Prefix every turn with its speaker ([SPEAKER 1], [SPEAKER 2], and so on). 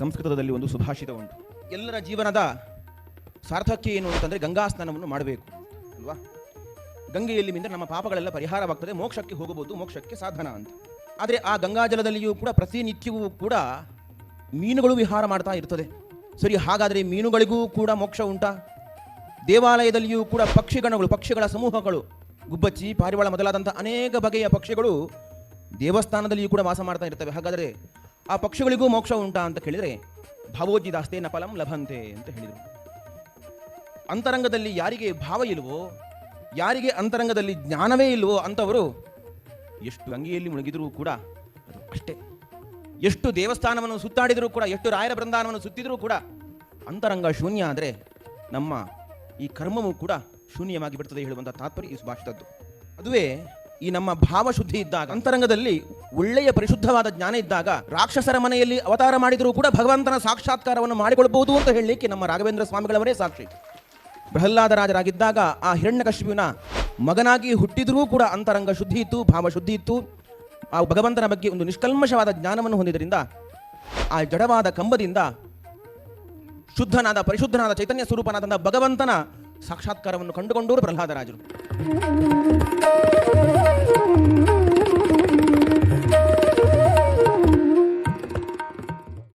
[SPEAKER 1] ಸಂಸ್ಕೃತದಲ್ಲಿ ಒಂದು ಸುಭಾಷಿತ ಉಂಟು. ಎಲ್ಲರ ಜೀವನದ ಸಾರ್ಥಕ್ಯ ಏನು ಅಂತಂದರೆ ಗಂಗಾ ಸ್ನಾನವನ್ನು ಮಾಡಬೇಕು, ಅಲ್ವಾ? ಗಂಗೆಯಲ್ಲಿ ಮಿಂದ ನಮ್ಮ ಪಾಪಗಳೆಲ್ಲ ಪರಿಹಾರವಾಗ್ತದೆ, ಮೋಕ್ಷಕ್ಕೆ ಹೋಗಬಹುದು, ಮೋಕ್ಷಕ್ಕೆ ಸಾಧನ ಅಂತ. ಆದರೆ ಆ ಗಂಗಾಜಲದಲ್ಲಿಯೂ ಕೂಡ ಪ್ರತಿನಿತ್ಯವೂ ಕೂಡ ಮೀನುಗಳು ವಿಹಾರ ಮಾಡ್ತಾ ಇರ್ತದೆ. ಸರಿ, ಹಾಗಾದರೆ ಮೀನುಗಳಿಗೂ ಕೂಡ ಮೋಕ್ಷ ಉಂಟಾ? ದೇವಾಲಯದಲ್ಲಿಯೂ ಕೂಡ ಪಕ್ಷಿಗಣಗಳು, ಪಕ್ಷಿಗಳ ಸಮೂಹಗಳು, ಗುಬ್ಬಚ್ಚಿ, ಪಾರಿವಾಳ ಮೊದಲಾದಂಥ ಅನೇಕ ಬಗೆಯ ಪಕ್ಷಿಗಳು ದೇವಸ್ಥಾನದಲ್ಲಿಯೂ ಕೂಡ ವಾಸ ಮಾಡ್ತಾ ಇರ್ತವೆ. ಹಾಗಾದರೆ ಆ ಪಕ್ಷಿಗಳಿಗೂ ಮೋಕ್ಷ ಉಂಟಾ ಅಂತ ಕೇಳಿದರೆ ಭಾವೋಜಿ ದಾಸ್ತೇನ ಫಲಂ ಲಭಂತೆ ಅಂತ ಹೇಳಿದರು. ಅಂತರಂಗದಲ್ಲಿ ಯಾರಿಗೆ ಭಾವ ಇಲ್ಲವೋ ಯಾರಿಗೆ ಅಂತರಂಗದಲ್ಲಿ ಜ್ಞಾನವೇ ಇಲ್ವೋ ಅಂಥವರು ಎಷ್ಟು ಗಂಗೆಯಲ್ಲಿ ಮುಳುಗಿದರೂ ಕೂಡ ಅದು ಅಷ್ಟೇ. ಎಷ್ಟು ದೇವಸ್ಥಾನವನ್ನು ಸುತ್ತಾಡಿದರೂ ಕೂಡ, ಎಷ್ಟು ರಾಯರ ಬೃಂದಾನವನ್ನು ಸುತ್ತಿದರೂ ಕೂಡ ಅಂತರಂಗ ಶೂನ್ಯ ಆದರೆ ನಮ್ಮ ಈ ಕರ್ಮವೂ ಕೂಡ ಶೂನ್ಯವಾಗಿ ಬಿಡ್ತದೆ ಹೇಳುವಂಥ ತಾತ್ಪರ್ಯ ಈ ಸುಭಾಷಿತದ್ದು. ಅದುವೇ ಈ ನಮ್ಮ ಭಾವಶುದ್ಧಿ ಇದ್ದಾಗ ಅಂತರಂಗದಲ್ಲಿ ಒಳ್ಳೆಯ ಪರಿಶುದ್ಧವಾದ ಜ್ಞಾನ ಇದ್ದಾಗ ರಾಕ್ಷಸರ ಮನೆಯಲ್ಲಿ ಅವತಾರ ಮಾಡಿದರೂ ಕೂಡ ಭಗವಂತನ ಸಾಕ್ಷಾತ್ಕಾರವನ್ನು ಮಾಡಿಕೊಳ್ಳಬಹುದು ಅಂತ ಹೇಳಲಿಕ್ಕೆ ನಮ್ಮ ರಾಘವೇಂದ್ರ ಸ್ವಾಮಿಗಳವರೇ ಸಾಕ್ಷಿ. ಪ್ರಹ್ಲಾದರಾಜರಾಗಿದ್ದಾಗ ಆ ಹಿರಣ್ಯಕಶಿಪುವಿನ ಮಗನಾಗಿ ಹುಟ್ಟಿದರೂ ಕೂಡ ಅಂತರಂಗ ಶುದ್ಧಿ ಇತ್ತು, ಭಾವ ಶುದ್ಧಿ ಇತ್ತು. ಆ ಭಗವಂತನ ಬಗ್ಗೆ ಒಂದು ನಿಷ್ಕಲ್ಮಶವಾದ ಜ್ಞಾನವನ್ನು ಹೊಂದಿದ್ದರಿಂದ ಆ ಜಡವಾದ ಕಂಬದಿಂದ ಶುದ್ಧನಾದ ಪರಿಶುದ್ಧನಾದ ಚೈತನ್ಯ ಸ್ವರೂಪನಾದಂಥ ಭಗವಂತನ ಸಾಕ್ಷಾತ್ಕಾರವನ್ನು ಕಂಡುಕೊಂಡವರು ಪ್ರಹ್ಲಾದರಾಜರು